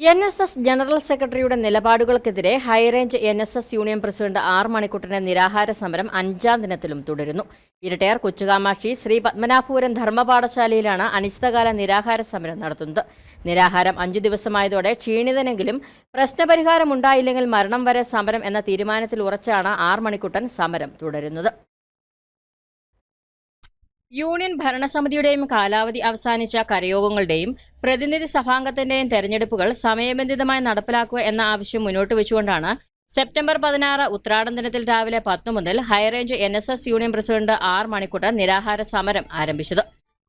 N S S general സെക്രട്ടറിയുടെ നിലപാടുകൾക്കെതിരെ high range N S S union president R മണിക്കുട്ടന്റെ നിരാഹാര സമരം അഞ്ചാം ദിനത്തിലും തുടരുന്നു. ഇരട്ടയാർ കൊച്ചുകാമാക്ഷി ശ്രീ പത്മനാഭപുരം ധർമ്മപാഠശാലയിലാണ് അനിശ്ചിതകാല നിരാഹാര സമരം നടത്തുന്നത്. നിരാഹാരം അഞ്ചു ദിവസമായതോടെ ക്ഷീണിതനെങ്കിലും പ്രശ്നപരിഹാരം ഉണ്ടായില്ലെങ്കിൽ മരണം വരെ സമരം എന്ന തീരുമാനത്തിൽ ഉറച്ചാണ് ആർ മണിക്കുട്ടൻ സമരം തുടരുന്നത്. യൂണിയൻ ഭരണസമിതിയുടെയും കാലാവധി അവസാനിച്ച കരയോഗങ്ങളുടെയും പ്രതിനിധി സഭാംഗത്തിന്റെയും തെരഞ്ഞെടുപ്പുകൾ സമയബന്ധിതമായി നടപ്പിലാക്കുക എന്ന ആവശ്യം മുന്നോട്ട് വെച്ചുകൊണ്ടാണ് സെപ്റ്റംബർ പതിനാറ് ഉത്രാടം ദിനത്തിൽ രാവിലെ പത്ത് മുതൽ high range N S S union president R Manikuttan നിരാഹാര സമരം ആരംഭിച്ചത്.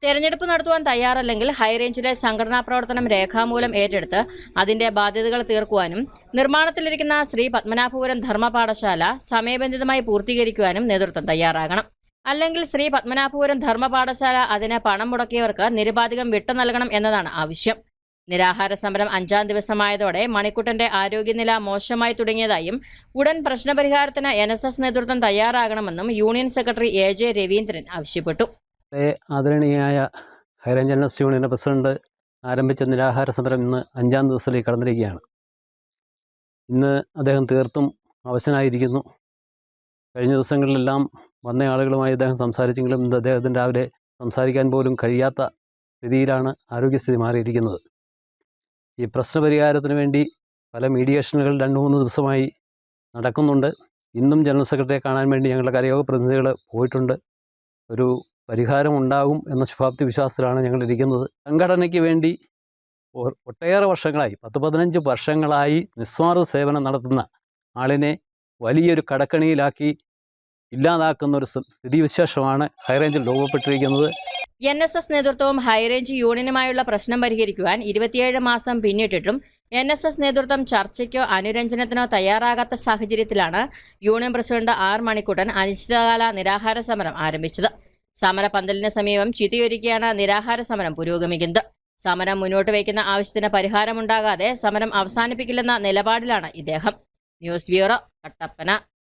തെരഞ്ഞെടുപ്പ് നടത്തുവാൻ തയ്യാറല്ലെങ്കിൽ ഹൈറേഞ്ചിലെ സംഘടനാ പ്രവർത്തനം രേഖാമൂലം ഏറ്റെടുത്ത് അതിന്റെ ബാധ്യതകൾ തീർക്കുവാനും നിർമ്മാണത്തിലിരിക്കുന്ന ശ്രീ പത്മനാഭപുരം ധർമ്മ പാഠശാല സമയബന്ധിതമായി പൂർത്തീകരിക്കുവാനും നേതൃത്വം തയ്യാറാകണം. അല്ലെങ്കിൽ ശ്രീ പത്മനാഭപുരം ധർമ്മപാഠശാല അതിന് പണം മുടക്കിയവർക്ക് നിരുപാധികം വിട്ടു നൽകണം എന്നതാണ് ആവശ്യം. നിരാഹാര സമരം അഞ്ചാം ദിവസമായതോടെ മണിക്കുട്ടന്റെ ആരോഗ്യനില മോശമായി തുടങ്ങിയതായും ഉടൻ പ്രശ്നപരിഹാരത്തിന് എൻ എസ് എസ് നേതൃത്വം തയ്യാറാകണമെന്നും union secretary A J Raveendran ആവശ്യപ്പെട്ടു. ആദരണീയായ ഹൈറേഞ്ച് എസ് യൂണിയന്റെ പ്രസിഡന്റ് ആരംഭിച്ച നിരാഹാര സമരം ഇന്ന് അഞ്ചാം ദിവസത്തിലേക്ക് കടന്നിരിക്കുകയാണ്. ഇന്ന് അദ്ദേഹം തീർത്തും അവശനായിരിക്കുന്നു. കഴിഞ്ഞ ദിവസങ്ങളിലെല്ലാം വന്ന ആളുകളുമായി അദ്ദേഹം സംസാരിച്ചെങ്കിലും ഇന്ന് അദ്ദേഹത്തിന് രാവിലെ സംസാരിക്കാൻ പോലും കഴിയാത്ത സ്ഥിതിയിലാണ് ആരോഗ്യസ്ഥിതി മാറിയിരിക്കുന്നത്. ഈ പ്രശ്നപരിഹാരത്തിന് വേണ്ടി പല മീഡിയേഷനുകൾ രണ്ട് മൂന്ന് ദിവസമായി നടക്കുന്നുണ്ട്. ഇന്നും ജനറൽ സെക്രട്ടറിയെ കാണാൻ വേണ്ടി ഞങ്ങളുടെ കരയോഗ പ്രതിനിധികൾ പോയിട്ടുണ്ട്. ഒരു പരിഹാരം ഉണ്ടാകും എന്ന ശുഭാപ്തി വിശ്വാസത്തിലാണ് ഞങ്ങൾ ഇരിക്കുന്നത്. സംഘടനയ്ക്ക് വേണ്ടി ഒട്ടേറെ വർഷങ്ങളായി പത്ത് പതിനഞ്ച് വർഷങ്ങളായി നിസ്വാർത്ഥ സേവനം നടത്തുന്ന ആളിനെ വലിയൊരു കടക്കണിയിലാക്കി ഇല്ലാതാക്കുന്ന ഒരു സ്ഥ- സ്ഥിതിവിശേഷമാണ് ഹൈറേഞ്ചിൽ രൂപപ്പെട്ടിരിക്കുന്നത്. എൻ എസ് എസ് നേതൃത്വവും ഹൈറേഞ്ച് യൂണിയനുമായുള്ള പ്രശ്നം പരിഹരിക്കുവാൻ ഇരുപത്തിയേഴ് മാസം പിന്നിട്ടിട്ടും എൻ എസ് എസ് നേതൃത്വം ചർച്ചയ്ക്കോ അനുരഞ്ജനത്തിനോ തയ്യാറാകാത്ത സാഹചര്യത്തിലാണ് യൂണിയൻ പ്രസിഡന്റ് ആർ മണിക്കുട്ടൻ അനിശ്ചിതകാല നിരാഹാര സമരം ആരംഭിച്ചത്. സമരപന്തലിന് സമീപം ചിതിയൊരുക്കിയാണ് നിരാഹാര സമരം പുരോഗമിക്കുന്നത്. സമരം മുന്നോട്ട് വയ്ക്കുന്ന ആവശ്യത്തിന് പരിഹാരമുണ്ടാകാതെ സമരം അവസാനിപ്പിക്കില്ലെന്ന നിലപാടിലാണ് ഇദ്ദേഹം. News bureau Kattappana.